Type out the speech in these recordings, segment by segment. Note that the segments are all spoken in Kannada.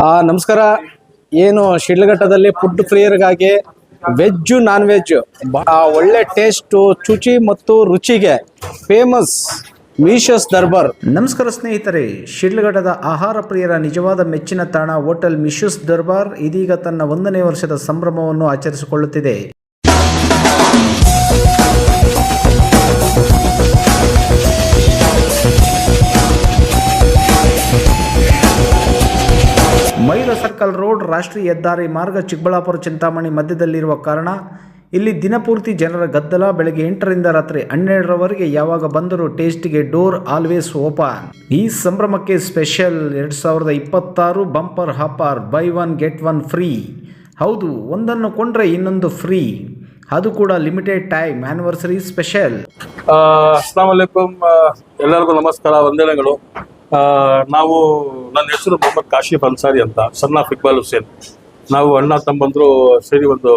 ಆ, ನಮಸ್ಕಾರ. ಏನು ಶಿಡ್ಲಘಟ್ಟದಲ್ಲಿ ಫುಡ್ ಪ್ರಿಯರ್ಗಾಗಿ ವೆಜ್ಜು ನಾನ್ ವೆಜ್ ಒಳ್ಳೆ ಟೇಸ್ಟು ಚುಚಿ ಮತ್ತು ರುಚಿಗೆ ಫೇಮಸ್ ಮೀಶಸ್ ದರ್ಬಾರ್ ನಮಸ್ಕಾರ ಸ್ನೇಹಿತರೆ ಶಿಡ್ಲಘಟ್ಟದ ಆಹಾರ ಪ್ರಿಯರ ನಿಜವಾದ ಮೆಚ್ಚಿನ ತಾಣ ಹೋಟೆಲ್ ಮಿಶಸ್ ದರ್ಬಾರ್ ಇದೀಗ ತನ್ನ ಒಂದನೇ ವರ್ಷದ ಸಂಭ್ರಮವನ್ನು ಆಚರಿಸಿಕೊಳ್ಳುತ್ತಿದೆ. ಸರ್ಕಲ್ ರೋಡ್ ರಾಷ್ಟ್ರೀಯ ಹೆದ್ದಾರಿ ಮಾರ್ಗ ಚಿಕ್ಕಬಳ್ಳಾಪುರ ಚಿಂತಾಮಣಿ ಮಧ್ಯದಲ್ಲಿರುವ ಕಾರಣ ಇಲ್ಲಿ ದಿನಪೂರ್ತಿ ಜನರ ಗದ್ದಲ, ಬೆಳಗ್ಗೆ ಎಂಟರಿಂದ ರಾತ್ರಿ ಹನ್ನೆರಡರವರೆಗೆ ಯಾವಾಗ ಬಂದರೂ ಟೇಸ್ಟಿಗೆ ಡೋರ್ ಆಲ್ವೇಸ್ ಓಪನ್. ಈ ಸಂಭ್ರಮಕ್ಕೆ ಸ್ಪೆಷಲ್ ಎರಡು ಸಾವಿರದ ಇಪ್ಪತ್ತಾರು bumper offer buy one get one free. ಹೌದು, ಒಂದನ್ನು ಕೊಂಡ್ರೆ ಇನ್ನೊಂದು ಫ್ರೀ. ಅದು ಕೂಡ limited time anniversary special. Aslam ಎಲ್ಲರಿಗೂ ನಮಸ್ಕಾರ, ವಂದನೆಗಳು. ನಾವು ನನ್ನ ಹೆಸರು ಮೊಹಮ್ಮದ್ ಕಾಶಿಫ್ ಅನ್ಸಾರಿ ಅಂತ ಸಣ್ಣ ಆಫ್ ಇಕ್ಬಾಲ್ ಹುಸೇನ್. ನಾವು ಅಣ್ಣ ತಮ್ಮಂದ್ರು ಸೇರಿ ಒಂದು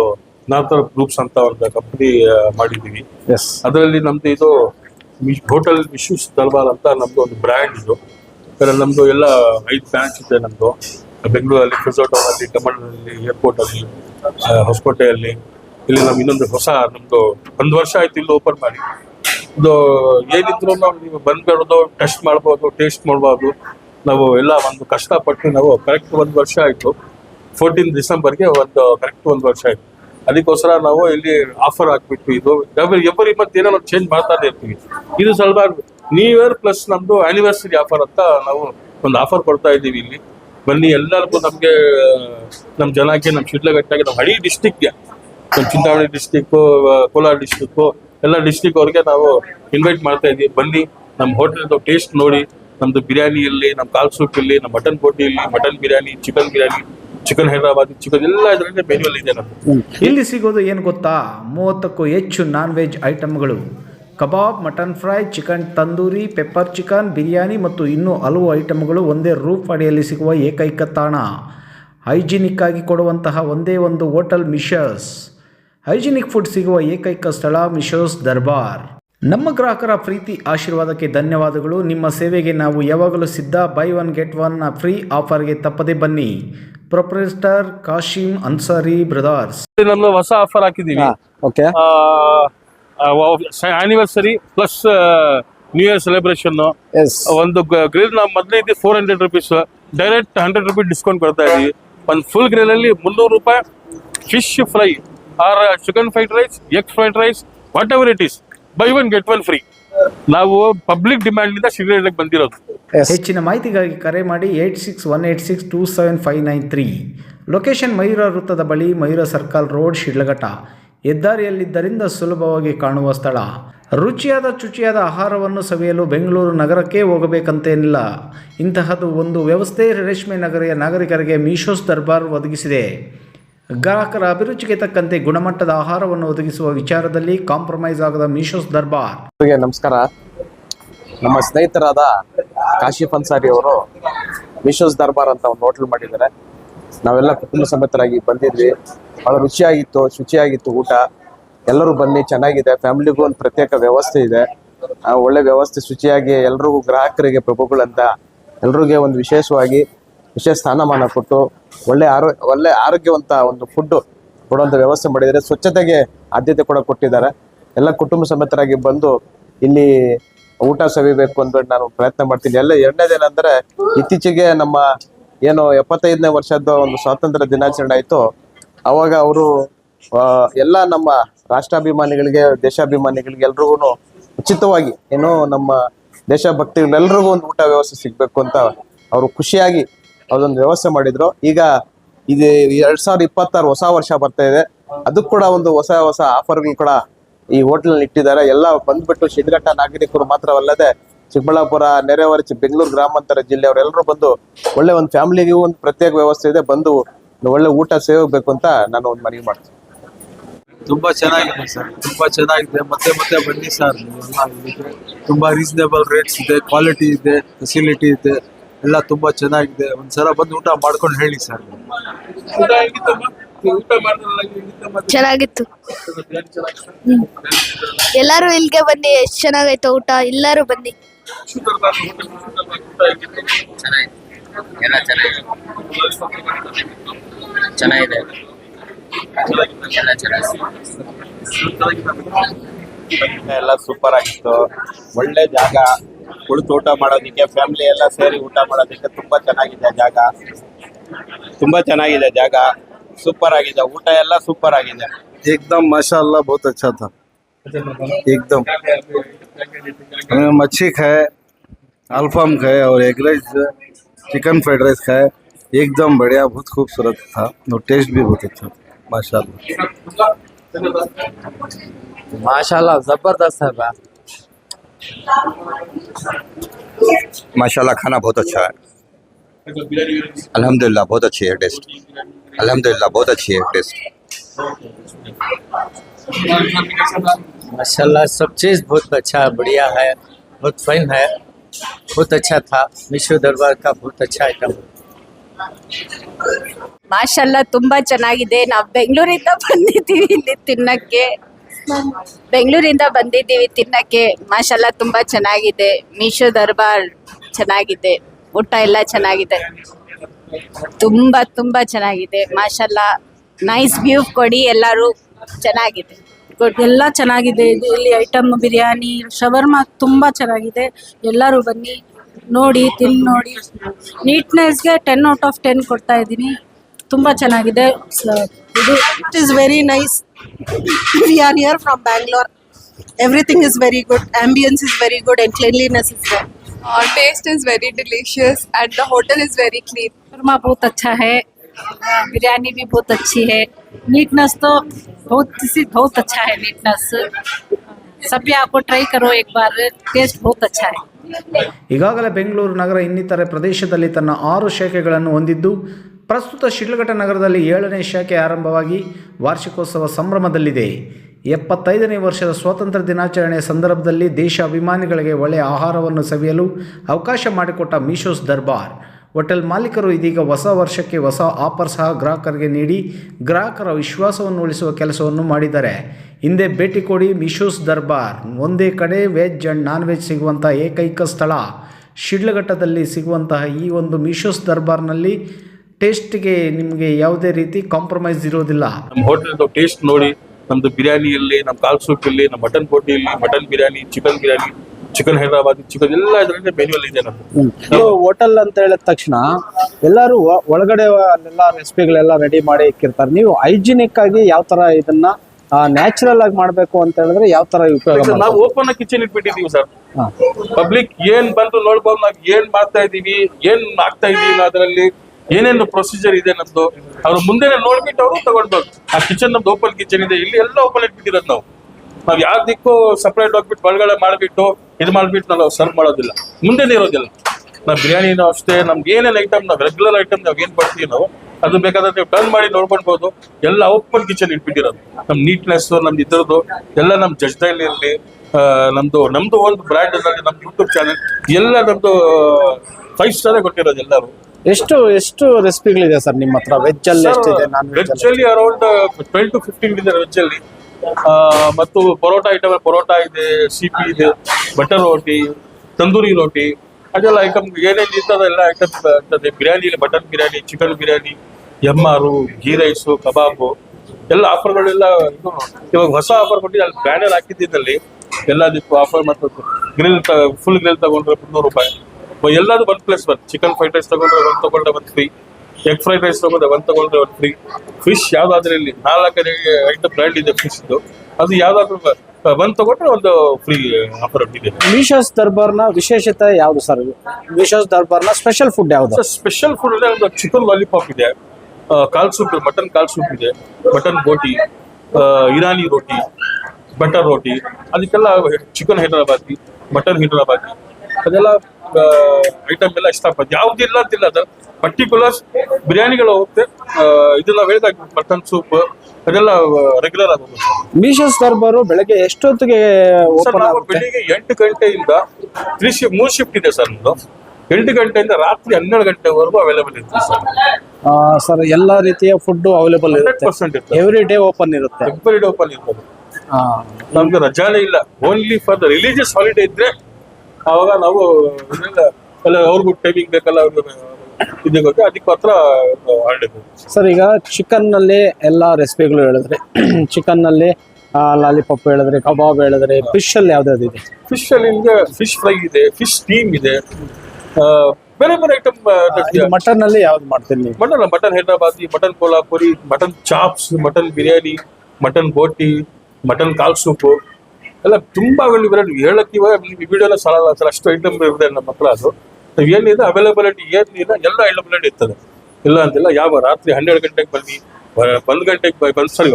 ನಾರ್ತರ್ ಗ್ರೂಪ್ಸ್ ಅಂತ ಒಂದು ಕಂಪನಿ ಮಾಡಿದ್ದೀವಿ. ಎಸ್ ಅದರಲ್ಲಿ ನಮ್ದು ಇದು ಹೋಟೆಲ್ ವಿಶ್ವಸ್ ದರ್ಬಾರ್ ಅಂತ ನಮ್ದು ಒಂದು ಬ್ರ್ಯಾಂಡ್ ಇದು. ನಮ್ದು ಎಲ್ಲ ಐದು ಬ್ರಾಂಚ್ ಇದೆ ನಮ್ದು. ಬೆಂಗಳೂರಲ್ಲಿ ಫಿಸೋಟೋನಲ್ಲಿ ಏರ್ಪೋರ್ಟ್ ಅಲ್ಲಿ ಹೊಸಕೋಟೆಯಲ್ಲಿ. ಇಲ್ಲಿ ನಮ್ಗೆ ಇನ್ನೊಂದು ಹೊಸ ನಮ್ದು ಒಂದು ವರ್ಷ ಆಯ್ತು ಇಲ್ಲಿ ಓಪನ್ ಮಾಡಿ. ಇದು ಏನಿದ್ರು ನಾವು ನೀವು ಬಂದ್ಬಿಡೋದು ಟೆಸ್ಟ್ ಮಾಡ್ಬೋದು ಟೇಸ್ಟ್ ಮಾಡ್ಬೋದು. ನಾವು ಎಲ್ಲ ಒಂದು ಕಷ್ಟಪಟ್ಟು ನಾವು ಕರೆಕ್ಟ್ ಒಂದು ವರ್ಷ ಆಯಿತು. ಫೋರ್ಟೀನ್ ಡಿಸೆಂಬರ್ಗೆ ಒಂದು ಕರೆಕ್ಟ್ ಒಂದು ವರ್ಷ ಆಯಿತು. ಅದಕ್ಕೋಸ್ಕರ ನಾವು ಇಲ್ಲಿ ಆಫರ್ ಹಾಕ್ಬಿಟ್ಟು ಇದು ಎವ್ರಿ ಮಂತ್ ಏನೋ ನಾವು ಚೇಂಜ್ ಮಾಡ್ತಾನೆ ಇರ್ತೀವಿ. ಇದು ಸ್ವಲ್ಪ ನ್ಯೂ ಇಯರ್ ಪ್ಲಸ್ ನಮ್ಮದು ಆ್ಯನಿವರ್ಸರಿ ಆಫರ್ ಅಂತ ನಾವು ಒಂದು ಆಫರ್ ಕೊಡ್ತಾ ಇದ್ದೀವಿ ಇಲ್ಲಿ. ಬನ್ನಿ, ಎಲ್ಲರಿಗೂ ನಮಗೆ ನಮ್ಮ ಜನಕ್ಕೆ ನಮ್ಮ ಶಿಡ್ಲಘಟ್ಟಗೆ ನಮ್ಮ ಹಳಿ ಡಿಸ್ಟಿಕ್ಗೆ ನಮ್ಮ ಚಿಂತಾಮಣಿ ಡಿಸ್ಟಿಕ್ಕು ಕೋಲಾರ ಡಿಸ್ಟಿಕ್ಕು ಎಲ್ಲ ಡಿಸ್ಟಿಕ್ ಅವ್ರಿಗೆ ನಾವು ಇನ್ವೈಟ್ ಮಾಡ್ತಾ ಇದ್ದೀವಿ. ಬನ್ನಿ ನಮ್ಮ ಹೋಟೆಲ್ದು ಟೇಸ್ಟ್ ನೋಡಿ. ನಮ್ದು ಬಿರಿಯಾನಿ ಇಲ್ಲಿ ನಮ್ಮ ಕಾಲ್ ಸೂಪ್ ಇಲ್ಲಿ ನಮ್ಮ ಮಟನ್ ಕೋಟಿ ಇಲ್ಲಿ mutton biryani chicken biryani chicken Hyderabad chicken ಎಲ್ಲ ಇದರಲ್ಲಿ ಮೆನ್ಯೂಲ್ ಇದೆ ನಮ್ದು. ಇಲ್ಲಿ ಸಿಗೋದು ಏನು ಗೊತ್ತಾ? ಮೂವತ್ತಕ್ಕೂ ಹೆಚ್ಚು ನಾನ್ ವೆಜ್ ಐಟಮ್ಗಳು kebab mutton fry chicken tandoori pepper chicken biryani ಮತ್ತು ಇನ್ನೂ ಹಲವು ಐಟಮ್ಗಳು ಒಂದೇ ರೂಫ್ ಅಡಿಯಲ್ಲಿ ಸಿಗುವ ಏಕೈಕ ತಾಣ. ಹೈಜಿನಿಕ್ ಆಗಿ ಕೊಡುವಂತಹ ಒಂದೇ ಒಂದು ಹೋಟೆಲ್ ಮಿಷಸ್ ಹೈಜಿನಿಕ್ ಫುಡ್ ಸಿಗುವ ಏಕೈಕ ಸ್ಥಳ ಮಿಶೋಸ್ ದರ್ಬಾರ್. ನಮ್ಮ ಗ್ರಾಹಕರ ಪ್ರೀತಿ ಆಶೀರ್ವಾದಕ್ಕೆ ಧನ್ಯವಾದಗಳು. ನಿಮ್ಮ ಸೇವೆಗೆ ನಾವು ಯಾವಾಗಲೂ ಸಿದ್ಧ. Buy one get one free ಆಫರ್ಗೆ ತಪ್ಪದೆ ಬನ್ನಿ. ಪ್ರೊಪ್ರೆಸ್ಟರ್ ಕಾಶಿಮ್ ಅನ್ಸಾರಿ ಬ್ರದರ್ಸ್ ನಾವು ಹೊಸ ಆಫರ್ ಹಾಕಿದ್ದೀವಿ. Okay anniversary plus new year celebration ಒಂದು ಗ್ರಿಲ್ ನಾವು ಮೊದಲೇ ಇದ್ದು four hundred rupees direct hundred rupees discount ಕೊಡ್ತಾ ಇದೀವಿ ಒಂದು ಫುಲ್ ಗ್ರಿಲ್ ಅಲ್ಲಿ ಮುನ್ನೂರು ರೂಪಾಯಿ fish fry or chicken fried rice egg fried rice whatever it is buy one get one free ನಾವು ಪಬ್ಲಿಕ್ ಡಿಮ್ಯಾಂಡ್ನಿಂದ ಬಂದಿರೋದು. ಹೆಚ್ಚಿನ ಮಾಹಿತಿಗಾಗಿ ಕರೆ ಮಾಡಿ eight six one eight six two seven five nine three. Location Mayura ವೃತ್ತದ ಬಳಿ ಮಯೂರ ಸರ್ಕಲ್ ರೋಡ್ ಶಿಡ್ಲಘಟ್ಟ. ಹೆದ್ದಾರಿಯಲ್ಲಿದ್ದರಿಂದ ಸುಲಭವಾಗಿ ಕಾಣುವ ಸ್ಥಳ. ರುಚಿಯಾದ ಚುಚಿಯಾದ ಆಹಾರವನ್ನು ಸವಿಯಲು ಬೆಂಗಳೂರು ನಗರಕ್ಕೆ ಹೋಗಬೇಕಂತೇನಿಲ್ಲ. ಇಂತಹದ್ದು ಒಂದು ವ್ಯವಸ್ಥೆ ರೇಷ್ಮೆ ನಗರಿಯ ನಾಗರಿಕರಿಗೆ ಮೀಶೋಸ್ ದರ್ಬಾರ್ ಒದಗಿಸಿದೆ. ಗ್ರಾಹಕರ ಅಭಿರುಚಿಗೆ ತಕ್ಕಂತೆ ಗುಣಮಟ್ಟದ ಆಹಾರವನ್ನು ಒದಗಿಸುವ ವಿಚಾರದಲ್ಲಿ ಕಾಂಪ್ರಮೈಸ್ ಆಗದ ಮೀಶೋಸ್ ದರ್ಬಾರ್. ನಮಸ್ಕಾರ. ನಮ್ಮ ಸ್ನೇಹಿತರಾದ ಕಾಶಿಫ್ ಅನ್ಸಾರಿ ಅವರು ಮೀಶೋಸ್ ದರ್ಬಾರ್ ಅಂತ ಒಂದು ಹೋಟೆಲ್ ಮಾಡಿದ್ದಾರೆ. ನಾವೆಲ್ಲ ಕುಟುಂಬ ಸಮೇತರಾಗಿ ಬಂದಿದ್ವಿ. ಬಹಳ ರುಚಿಯಾಗಿತ್ತು, ಶುಚಿಯಾಗಿತ್ತು ಊಟ. ಎಲ್ಲರೂ ಬನ್ನಿ, ಚೆನ್ನಾಗಿದೆ. ಫ್ಯಾಮಿಲಿಗೂ ಒಂದು ಪ್ರತ್ಯೇಕ ವ್ಯವಸ್ಥೆ ಇದೆ. ಒಳ್ಳೆ ವ್ಯವಸ್ಥೆ ಶುಚಿಯಾಗಿ ಎಲ್ರಿಗೂ ಗ್ರಾಹಕರಿಗೆ ಪ್ರಭುಗಳಂತ ಎಲ್ರಿಗೆ ಒಂದು ವಿಶೇಷವಾಗಿ ವಿಶೇಷ ಸ್ಥಾನಮಾನ ಕೊಟ್ಟು ಒಳ್ಳೆ ಆರೋ, ಒಳ್ಳೆ ಆರೋಗ್ಯವಂತ ಒಂದು ಫುಡ್ ಕೊಡುವಂತ ವ್ಯವಸ್ಥೆ ಮಾಡಿದರೆ ಸ್ವಚ್ಛತೆಗೆ ಆದ್ಯತೆ ಕೂಡ ಕೊಟ್ಟಿದ್ದಾರೆ. ಎಲ್ಲ ಕುಟುಂಬ ಸಮೇತರಾಗಿ ಬಂದು ಇಲ್ಲಿ ಊಟ ಸವಿಬೇಕು ಅಂತ ನಾನು ಪ್ರಯತ್ನ ಮಾಡ್ತೀನಿ. ಎಲ್ಲ ಎರಡನೇದೇನಂದ್ರೆ ಇತ್ತೀಚೆಗೆ ನಮ್ಮ ಏನು ಎಪ್ಪತ್ತೈದನೇ ವರ್ಷದ ಒಂದು ಸ್ವಾತಂತ್ರ್ಯ ದಿನಾಚರಣೆ ಆಯಿತು. ಅವಾಗ ಅವರು ಎಲ್ಲ ನಮ್ಮ ರಾಷ್ಟ್ರಾಭಿಮಾನಿಗಳಿಗೆ, ದೇಶಾಭಿಮಾನಿಗಳಿಗೆ ಎಲ್ರಿಗೂ ಉಚಿತವಾಗಿ ಏನು ನಮ್ಮ ದೇಶಭಕ್ತಿಗಳೆಲ್ರಿಗೂ ಒಂದು ಊಟ ವ್ಯವಸ್ಥೆ ಸಿಗಬೇಕು ಅಂತ ಅವರು ಖುಷಿಯಾಗಿ ಅದೊಂದು ವ್ಯವಸ್ಥೆ ಮಾಡಿದ್ರು. ಈಗ ಇದು ಎರಡ್ ಸಾವಿರದ ಇಪ್ಪತ್ತಾರು ಹೊಸ ವರ್ಷ ಬರ್ತಾ ಇದೆ. ಅದಕ್ಕೆ ಕೂಡ ಒಂದು ಹೊಸ ಹೊಸ ಆಫರ್ಗಳು ಕೂಡ ಈ ಹೋಟೆಲ್ ಇಟ್ಟಿದ್ದಾರೆ. ಎಲ್ಲ ಬಂದ್ಬಿಟ್ಟು ಶಿಡ್ಘಟ್ಟ ನಾಗರಿಕರು ಮಾತ್ರವಲ್ಲದೆ ಚಿಕ್ಕಬಳ್ಳಾಪುರ, ನೆರೆಹೊರೆ, ಬೆಂಗಳೂರು ಗ್ರಾಮಾಂತರ ಜಿಲ್ಲೆಯವರೆಲ್ಲರೂ ಬಂದು ಒಳ್ಳೆ ಒಂದು ಫ್ಯಾಮಿಲಿಗೂ ಒಂದು ಪ್ರತ್ಯೇಕ ವ್ಯವಸ್ಥೆ ಇದೆ. ಬಂದು ಒಳ್ಳೆ ಊಟ ಸೇವಬೇಕು ಅಂತ ನಾನು ಒಂದು ಮನವಿ ಮಾಡ್ತೀನಿ. ತುಂಬಾ ಚೆನ್ನಾಗಿದೆ ಸರ್. ತುಂಬಾ ಚೆನ್ನಾಗಿದೆ. ಮತ್ತೆ ಮತ್ತೆ ಬನ್ನಿ ಸರ್. ತುಂಬಾ ರೀಸನೇಬಲ್ ರೇಟ್ಸ್ ಇದೆ ಕ್ವಾಲಿಟಿ ಇದೆ ಫೆಸಿಲಿಟಿ ಇದೆ. ಎಲ್ಲ ತುಂಬಾ ಚೆನ್ನಾಗಿದೆ ಒಂದ್ಸಲ ಬಂದು ಊಟ ಮಾಡ್ಕೊಂಡು ಹೇಳಿ ಸರ್ ಊಟ ಹೇಗಿತ್ತಮ್ಮ? ಊಟ ಮಾಡಿದ್ರಲ್ಲ, ಹೇಗಿತ್ತು ಮತ್ತೆ? ಚೆನ್ನಾಗಿತ್ತು ಎಲ್ಲರೂ ಇಲ್ಲಿಗೆ ಬನ್ನಿ ಎಷ್ಟು ಚೆನ್ನಾಗೈತೆ ಊಟ ಎಲ್ಲರೂ ಬನ್ನಿ sugar bar hotel, sugar bar ಊಟ ಹೇಗಿತ್ತು? ಎಲ್ಲ ಚೆನ್ನಾಗಿದೆ ಚೆನ್ನಾಗಿದೆ ಎಲ್ಲ ಚೆನ್ನಾಗಿದೆ ಎಲ್ಲ ಸೂಪರ್ ಆಗಿತ್ತು ಒಳ್ಳೆ ಜಾಗ ಕುಳಿತು ಊಟ ಮಾಡೋದಕ್ಕೆ ಫ್ಯಾಮಿಲಿ ಎಲ್ಲ ಸೇರಿ ಊಟ ಮಾಡೋದಕ್ಕೆ ತುಂಬಾ ಚೆನ್ನಾಗಿದೆ ಜಾಗ ತುಂಬಾ ಚೆನ್ನಾಗಿದೆ ಜಾಗ ಸೂಪರ್ ಆಗಿದೆ ಊಟ ಎಲ್ಲ ಸೂಪರ್ ಆಗಿದೆ एकदम माशाल्लाह बहुत अच्छा था एकदम हमें मच्छी खाए अल्फाम खाए और egg rice chicken fried rice खाए एकदम बढ़िया बहुत खूबसूरत था और टेस्ट भी बहुत अच्छा था माशाल्लाह माशाल्लाह जबरदस्त है बा माशाल्लाह खाना बहुत अच्छा है अल्हम्दुलिल्लाह बहुत अच्छी है टेस्ट अल्हम्दुलिल्लाह बहुत अच्छी है टेस्ट माशाल्लाह सब चीज़ बहुत अच्छा है बढ़िया है बहुत फाइन है बहुत अच्छा था विश्व दरबार का बहुत अच्छा आइटम ಮಾಷಲ್ಲ ತುಂಬಾ ಚೆನ್ನಾಗಿದೆ ನಾವು ಬೆಂಗಳೂರಿಂದ ಬಂದಿದ್ದೀವಿ ಇಲ್ಲಿ ತಿನ್ನಕ್ಕೆ ಬೆಂಗಳೂರಿಂದ ಬಂದಿದ್ದೀವಿ ತಿನ್ನಕ್ಕೆ. ಮಾಷಲ್ಲ ತುಂಬಾ ಚೆನ್ನಾಗಿದೆ. ಮೀಶೋ ದರ್ಬಾರ್ ಚೆನ್ನಾಗಿದೆ. ಊಟ ಎಲ್ಲ ಚೆನ್ನಾಗಿದೆ. ತುಂಬಾ ತುಂಬಾ ಚೆನ್ನಾಗಿದೆ. ಮಾಷಲ್ಲ ನೈಸ್ ವ್ಯೂ ಕೊಡಿ ಎಲ್ಲರೂ. ಚೆನ್ನಾಗಿದೆ. ಎಲ್ಲ ಚೆನ್ನಾಗಿದೆ. ಇಲ್ಲಿ ಐಟಮ್ ಬಿರಿಯಾನಿ ಶವರ್ಮ ತುಂಬಾ ಚೆನ್ನಾಗಿದೆ. ಎಲ್ಲರೂ ಬನ್ನಿ, ನೋಡಿ ತಿಂದು ನೋಡಿ. ನೀಟ್ನೆಸ್ಗೆ ಟೆನ್ ಔಟ್ ಆಫ್ ಟೆನ್ ಕೊಡ್ತಾ ಇದ್ದೀನಿ. ತುಂಬ ಚೆನ್ನಾಗಿದೆ ಸ- ಇದು It is very nice. we are here from Bangalore. Everything is very good. Ambience is very good and cleanliness is there. Our taste is very delicious and the hotel is very clean. Sharma बहुत अच्छा है अ, बिरयानी भी बहुत अच्छी है नीटनेस तो बहुत सी बहुत अच्छा है नीटनेस सब भी आपको ट्राई करो एक बार टेस्ट बहुत अच्छा है ಈಗಾಗಲೇ ಬೆಂಗಳೂರು ನಗರ ಇನ್ನಿತರೆ ಪ್ರದೇಶದಲ್ಲಿ ತನ್ನ ಆರು ಶಾಖೆಗಳನ್ನು ಹೊಂದಿದ್ದು ಪ್ರಸ್ತುತ ಶಿಡ್ಲಘಟ್ಟ ನಗರದಲ್ಲಿ ಏಳನೇ ಶಾಖೆ ಆರಂಭವಾಗಿ ವಾರ್ಷಿಕೋತ್ಸವ ಸಂಭ್ರಮದಲ್ಲಿದೆ. ಎಪ್ಪತ್ತೈದನೇ ವರ್ಷದ ಸ್ವಾತಂತ್ರ್ಯ ದಿನಾಚರಣೆಯ ಸಂದರ್ಭದಲ್ಲಿ ದೇಶ ಅಭಿಮಾನಿಗಳಿಗೆ ಒಳ್ಳೆಯ ಆಹಾರವನ್ನು ಸವಿಯಲು ಅವಕಾಶ ಮಾಡಿಕೊಟ್ಟ ಮೀಶೋಸ್ ದರ್ಬಾರ್. ಹೋಟೆಲ್ ಮಾಲೀಕರು ಇದೀಗ ಹೊಸ ವರ್ಷಕ್ಕೆ ಹೊಸ ಆಫರ್ ಸಹ ಗ್ರಾಹಕರಿಗೆ ನೀಡಿ ಗ್ರಾಹಕರ ವಿಶ್ವಾಸವನ್ನು ಉಳಿಸುವ ಕೆಲಸವನ್ನು ಮಾಡಿದ್ದಾರೆ. ಹಿಂದೆ ಭೇಟಿ ಕೊಡಿ ಮಿಶೋಸ್ ದರ್ಬಾರ್. ಒಂದೇ ಕಡೆ ವೆಜ್ ಆ್ಯಂಡ್ ನಾನ್ ವೆಜ್ ಸಿಗುವಂತಹ ಏಕೈಕ ಸ್ಥಳ. ಶಿಡ್ಲಘಟ್ಟದಲ್ಲಿ ಸಿಗುವಂತಹ ಈ ಒಂದು ಮಿಶೋಸ್ ದರ್ಬಾರ್ನಲ್ಲಿ ಟೇಸ್ಟ್ಗೆ ನಿಮಗೆ ಯಾವುದೇ ರೀತಿ ಕಾಂಪ್ರಮೈಸ್ ಇರೋದಿಲ್ಲ. ನಮ್ಮ ಹೋಟೆಲ್ ಟೇಸ್ಟ್ ನೋಡಿ ನಮ್ದು ಬಿರಿಯಾನಿ ಇರಲಿ ನಮ್ಮ ಕಾಲ್ ಸೂಪ್ ಇರಲಿ ನಮ್ಮ ಮಟನ್ ಬೋಟಿ ಇರಲಿ mutton biryani chicken biryani chicken Hyderabad chicken ಎಲ್ಲ ಇದರಲ್ಲಿ ಮೆನ್ಯೂ ಅಲ್ಲಿ ಇದೆ ನಮ್ದು. ಹೋಟೆಲ್ ಅಂತ ಹೇಳಿದ ತಕ್ಷಣ ಎಲ್ಲರೂ ಒ- ಒಳಗಡೆ ಅಲ್ಲೆಲ್ಲ ರೆಸಿಪಿಗಳೆಲ್ಲ ರೆಡಿ ಮಾಡಿ ಇಕ್ಕಿರ್ತಾರೆ. ನೀವು ಹೈಜಿನಿಕ್ ಆಗಿ ಯಾವ ತರ ಇದನ್ನ ನ್ಯಾಚುರಲ್ ಆಗಿ ಮಾಡ್ಬೇಕು ಅಂತ ಹೇಳಿದ್ರೆ ಯಾವ ತರ ಉಪಯೋಗ ನಾವು ಓಪನ್ ಕಿಚನ್ ಇಟ್ಬಿಟ್ಟಿದೀವಿ ಸರ್ ಹಾ. ಪಬ್ಲಿಕ್ ಏನ್ ಬಂದು ನೋಡ್ಬೋದು ನಾವ್ ಏನ್ ಮಾಡ್ತಾ ಇದೀವಿ ಏನ್ ಆಗ್ತಾ ಇದೀವಿ ಅದರಲ್ಲಿ ಏನೇನು ಪ್ರೊಸೀಜರ್ ಇದೆ ನಮ್ದು, ಅವ್ರು ಮುಂದೆನೆ ನೋಡ್ಬಿಟ್ಟು ಅವರು ತಗೊಂಡ್ಬೋದು ಆ ಕಿಚನ್ ನಮ್ದು ಓಪನ್ ಕಿಚನ್ ಇದೆ, ಇಲ್ಲಿ ಎಲ್ಲ ಓಪನ್ ಇಟ್ಬಿಟ್ಟಿರೋದು ನಾವು. ನಾವು ಯಾವ ದಿಕ್ಕು ಸಪ್ರೇಟ್ ಹೋಗ್ಬಿಟ್ಟು ಒಳಗಡೆ ಮಾಡ್ಬಿಟ್ಟು, ಇದು ಮಾಡ್ಬಿಟ್ಟು ನಾವು ಸರ್ವ್ ಮಾಡೋದಿಲ್ಲ. ಮುಂದೆನೆ ಇರೋದಿಲ್ಲ. ನಾವು ಬಿರಿಯಾನಿನೂ ಅಷ್ಟೇ, ನಮ್ಗೆ ಏನೇನು ಐಟಮ್ ನಾವು ರೆಗ್ಯುಲರ್ ಐಟಮ್ ನಾವು ಏನ್ ಬರ್ತೀವಿ ನಾವು, ಅದು ಬೇಕಾದ್ರೆ ನೀವು ಟರ್ನ್ ಮಾಡಿ ನೋಡ್ಕೊಳ್ಬಹುದು ಎಲ್ಲ ಓಪನ್ ಕಿಚನ್ ಇಟ್ಬಿಟ್ಟಿರೋದು. ನಮ್ ನೀಟ್ನೆಸ್ ನಮ್ದು ಇದ್ರದ್ದು, ಎಲ್ಲ ನಮ್ ಜಜ್ದಲ್ಲಿ ಇರಲಿ ನಮ್ದು ನಮ್ದು ಒಂದು ಬ್ರ್ಯಾಂಡ್ ನಮ್ದು ಯೂಟ್ಯೂಬ್ ಚಾನೆಲ್ ಎಲ್ಲ ನಮ್ದು ಫೈವ್ ಸ್ಟಾರೇ ಕೊಟ್ಟಿರೋದು ಎಲ್ಲರೂ. ಎಷ್ಟು ಎಷ್ಟು ರೆಸಿಪಿಗಳಿದೆ ಸರ್ ನಿಮ್ಮ ಹತ್ರ? ವೆಜ್ ಅಲ್ಲಿ ಎಷ್ಟಿದೆ ನಾನ್ ವೆಜ್ ವೆಜ್ ಅಲ್ಲಿ ಅರೌಂಡ್ ಟ್ವೆಲ್ ಟು ಫಿಫ್ಟೀನ್ ಇದೆ ವೆಜ್ ಅಲ್ಲಿ. ಆ, ಮತ್ತು ಪರೋಟಾ ಐಟಮ್ ಪರೋಟಾ ಇದೆ ಸಿಪಿ ಇದೆ ಬಟರ್ ರೋಟಿ ತಂದೂರಿ ರೋಟಿ ಅದೆಲ್ಲ ಐಟಮ್ ಏನೇನು ಇರ್ತದೆ ಎಲ್ಲ ಐಟಮ್ ಇರ್ತದೆ. ಬಿರಿಯಾನಿ ಬಟನ್ ಬಿರಿಯಾನಿ ಚಿಕನ್ ಬಿರಿಯಾನಿ ಎಮ್ಮಾರು ಗೀ ರೈಸು ಕಬಾಬು ಎಲ್ಲ ಆಫರ್ಗಳೆಲ್ಲ ಇದು. ಇವಾಗ ಹೊಸ ಆಫರ್ ಕೊಟ್ಟಿದ್ದು ಅಲ್ಲಿ ಬ್ಯಾನರ್ ಹಾಕಿದ್ದಲ್ಲಿ ಎಲ್ಲದಕ್ಕೂ ಆಫರ್ ಮತ್ತು ಗ್ರಿಲ್ ಫುಲ್ ಗ್ರಿಲ್ ತಗೊಂಡ್ರೆ ಮುನ್ನೂರು ರೂಪಾಯಿ. ಎಲ್ಲದು one plus one chicken fried rice ತಗೊಂಡ್ರೆ ಒಂದು ತಗೊಂಡ್ರೆ ಒಂದು ಫ್ರೀ ಎಗ್ ಫ್ರೈಡ್ ರೈಸ್ ತಗೊಂಡ್ರೆ ಒಂದು ತಗೊಂಡ್ರೆ ಒಂದು ಫ್ರೀ ಫಿಶ್ ಯಾವ್ದಾದ್ರು ಇಲ್ಲಿ ನಾಲ್ಕನೇ ಐಟಮ್ ಬ್ರ್ಯಾಂಡ್ ಇದೆ ಫಿಶ್ ಅದು ಯಾವ್ದಾದ್ರು ಒಂದು ತಗೊಂಡ್ರೆ ಒಂದು ಫ್ರೀ ಆಫರ್ ಇದೆ. ಮೀಶೋಸ್ ದರ್ಬಾರ್ನ ವಿಶೇಷತೆ ಯಾವುದು ಸರ್ ಮೀಶೋಸ್ ದರ್ಬಾರ್ನ ಸ್ಪೆಷಲ್ ಫುಡ್ ಯಾವುದು? ಸ್ಪೆಷಲ್ ಫುಡ್ ಅಲ್ಲಿ ಒಂದು ಚಿಕನ್ ಲಾಲಿಪಾಪ್ ಇದೆ. ಕಾಲ್ ಸೂಪ್ ಮಟನ್ ಕಾಲ್ ಸೂಪ್ ಇದೆ. ಮಟನ್ ಬೋಟಿ ಇರಾನಿ ರೋಟಿ ಬಟರ್ ರೋಟಿ ಅದಕ್ಕೆಲ್ಲ ಚಿಕನ್ ಹೈದರಾಬಾದಿ ಮಟನ್ ಹೈದರಾಬಾದಿ. ಅದೆಲ್ಲ ಐಟಮ್ ಎಲ್ಲ ಇಷ್ಟಪಡ್ತೀವಿ ಯಾವ್ದು ಇಲ್ಲ ಅಂತಿಲ್ಲ ಅದು. ಪರ್ಟಿಕ್ಯುಲರ್ ಬಿರಿಯಾನಿಗಳು ಹೋಗುತ್ತೆ. ಇದೆಲ್ಲ ಹೇಳಿದಾಗ ಮಟನ್ ಸೂಪ್ ಅದೆಲ್ಲ ರೆಗ್ಯುಲರ್ ಆಗುತ್ತೆ ಮೀಶೋ ಸರ್ ದರ್ಬಾರು ಬೆಳಗ್ಗೆ ಎಷ್ಟೊತ್ತಿಗೆ ಸರ್ ನಾವು ಬೆಳಿಗ್ಗೆ ಎಂಟು ಗಂಟೆಯಿಂದ ತ್ರೀ ಶಿಫ್ಟ್ ಮೂರು ಶಿಫ್ಟ್ ಇದೆ ಸರ್ ನಮ್ದು. ಎಂಟು ಗಂಟೆಯಿಂದ ರಾತ್ರಿ ಹನ್ನೆರಡು ಗಂಟೆವರೆಗೂ ಅವೈಲೇಬಲ್ ಇರುತ್ತೆ ಸರ್. ಸರ್ ಎಲ್ಲಾ ರೀತಿಯ ಫುಡ್ ಅವೈಲೇಬಲ್ ಇರುತ್ತೆ. ಪರ್ಸೆಂಟ್ ಎವ್ರಿ ಡೇ ಓಪನ್ ಇರುತ್ತೆ. ಎವ್ರಿ ಡೇ ಓಪನ್ ಇರ್ತದೆ. ಆ, ನಮ್ಗೆ ರಜಾನೇ ಇಲ್ಲ. Only for the religious holiday ಇದ್ರೆ ಅವಾಗ ನಾವು ಎಲ್ಲ ಅವ್ರಿಗೂ ಟೈಮಿಂಗ್ ಬೇಕಲ್ಲ ಅವ್ರಿಗೆ ಇದಕ್ಕೆ ಅದಕ್ಕೆ ಮಾತ್ರ ಸರ್ ಈಗ ಚಿಕನ್ನಲ್ಲಿ ಎಲ್ಲ ರೆಸಿಪಿಗಳು ಹೇಳಿದ್ರಿ ಚಿಕನ್ನಲ್ಲಿ ಲಾಲಿಪಾಪ್ ಹೇಳಿದ್ರೆ ಕಬಾಬ್ ಹೇಳಿದ್ರಿ ಫಿಶಲ್ಲಿ ಯಾವ್ದು ಇದೆ? ಫಿಶ್ ಅಲ್ಲಿ ನಿಮ್ಗೆ ಫಿಶ್ ಫ್ರೈ ಇದೆ ಫಿಶ್ ಸ್ಟೀಮ್ ಇದೆ ಬೇರೆ ಬೇರೆ ಐಟಮ್ ಮಟನ್ ಅಲ್ಲಿ ಯಾವ್ದು ಮಾಡ್ತೀನಿ mutton mutton Hyderabadi mutton Kolhapuri mutton chops mutton biryani mutton boti mutton ಕಾಲ್ ಸೂಪು ಎಲ್ಲ ತುಂಬಾ ವೆರೈಟಿ ಹೇಳಕ್ಕೆ ಇವಾಗ ವಿಡಿಯೋನ ಸಲ ಸರ್ ಅಷ್ಟು ಐಟಮ್ ಇರುತ್ತೆ ನಮ್ಮ ಮಕ್ಕಳ ಅದು. ಏನಿದೆ ಅವೈಲಬಿಲಿಟಿ ಏನಿಲ್ಲ ಎಲ್ಲ ಅವೈಲಬಿಲಿಟಿ ಇರ್ತದೆ. ಇಲ್ಲ ಅಂತಿಲ್ಲ ಯಾವ ರಾತ್ರಿ ಹನ್ನೆರಡು ಗಂಟೆಗೆ ಬನ್ನಿ ಒಂದ್ ಗಂಟೆಗೆ ಬಂದು ಸರಿ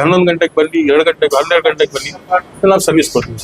ಹನ್ನೊಂದು ಗಂಟೆಗೆ ಬನ್ನಿ ಎರಡು ಗಂಟೆಗೆ, ಹನ್ನೆರಡು ಗಂಟೆಗೆ ಬನ್ನಿ ನಾವು ಸರ್ವಿಸ್ ಕೊಡ್ತೀವಿ ಸರ್.